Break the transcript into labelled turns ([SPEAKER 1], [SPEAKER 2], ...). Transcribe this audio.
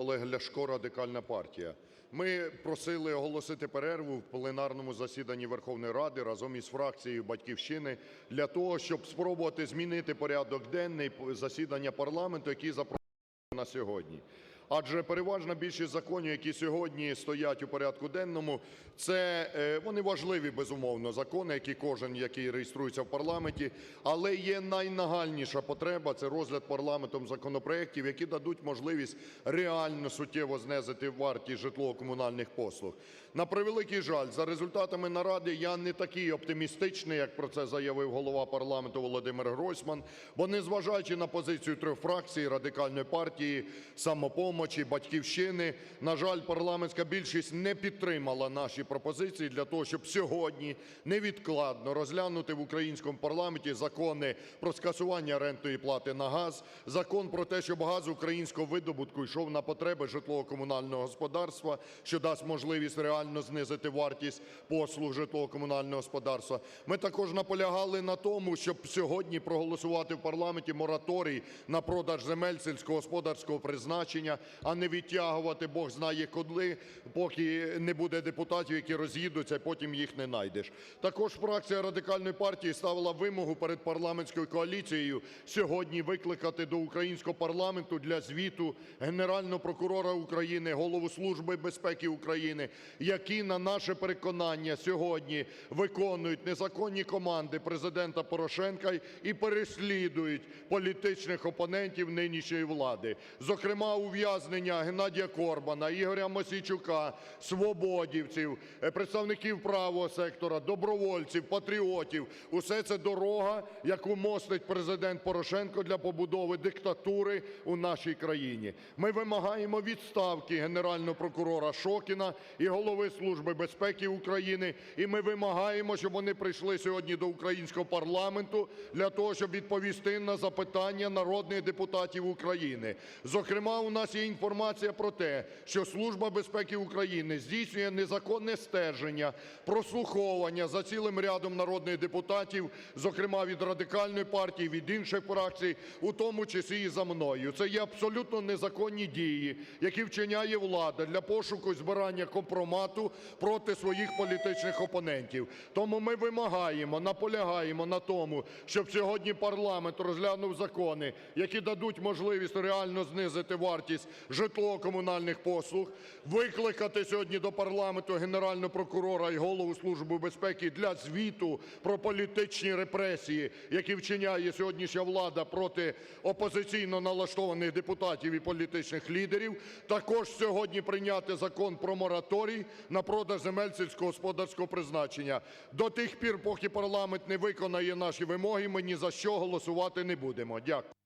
[SPEAKER 1] Олег Ляшко, Радикальна партія. Ми просили оголосити перерву в пленарному засіданні Верховної Ради разом із фракцією "Батьківщини" для того, щоб спробувати змінити порядок денний засідання парламенту, який запропонований на сьогодні. Адже переважна більшість законів, які сьогодні стоять у порядку денному, це е, вони важливі, безумовно, закони, як і кожен, який реєструється в парламенті. Але є найнагальніша потреба – це розгляд парламентом законопроектів, які дадуть можливість реально суттєво знизити вартість житлово-комунальних послуг. На превеликий жаль, за результатами наради я не такий оптимістичний, як про це заявив голова парламенту Володимир Гройсман. Бо, незважаючи на позицію трьох фракцій: Радикальної партії, "Самопомочі", "Батьківщини", на жаль, парламентська більшість не підтримала наші пропозиції для того, щоб сьогодні невідкладно розглянути в українському парламенті закони про скасування рентної плати на газ, закон про те, щоб газ українського видобутку йшов на потреби житлово-комунального господарства, що дасть можливість реально знизити вартість послуг житлово-комунального господарства. Ми також наполягали на тому, щоб сьогодні проголосувати в парламенті мораторій на продаж земель сільськогосподарського призначення, а не відтягувати Бог знає коли, поки не буде депутатів, які роз'їдуться, потім їх не найдеш. Також фракція Радикальної партії ставила вимогу перед парламентською коаліцією сьогодні викликати до українського парламенту для звіту Генерального прокурора України, Голову Служби безпеки України, які, на наше переконання, сьогодні виконують незаконні команди Президента Порошенка і переслідують політичних опонентів нинішньої влади. Зокрема, ув'язнення Геннадія Корбана, Ігоря Мосійчука, свободівців, е, представників правого сектора, добровольців, патріотів – усе це дорога, яку мостить Президент Порошенко для побудови диктатури у нашій країні. Ми вимагаємо відставки Генерального прокурора Шокіна і Голови Служби безпеки України. І ми вимагаємо, щоб вони прийшли сьогодні до українського парламенту для того, щоб відповісти на запитання народних депутатів України. Зокрема, у нас є інформація про те, що Служба безпеки України здійснює незаконне стеження, прослуховування за цілим рядом народних депутатів, зокрема від Радикальної партії, від інших фракцій, у тому числі і за мною. Це є абсолютно незаконні дії, які вчиняє влада для пошуку збирання компромату проти своїх політичних опонентів. Тому ми вимагаємо, наполягаємо на тому, щоб сьогодні парламент розглянув закони, які дадуть можливість реально знизити вартість житлово-комунальних послуг, викликати сьогодні до парламенту Генерального прокурора і Голову Служби безпеки для звіту про політичні репресії, які вчиняє сьогоднішня влада проти опозиційно налаштованих депутатів і політичних лідерів. Також сьогодні прийняти Закон про мораторій на продаж земель сільськогосподарського призначення. До тих пір, поки парламент не виконає наші вимоги, ми ні за що голосувати не будемо. Дякую.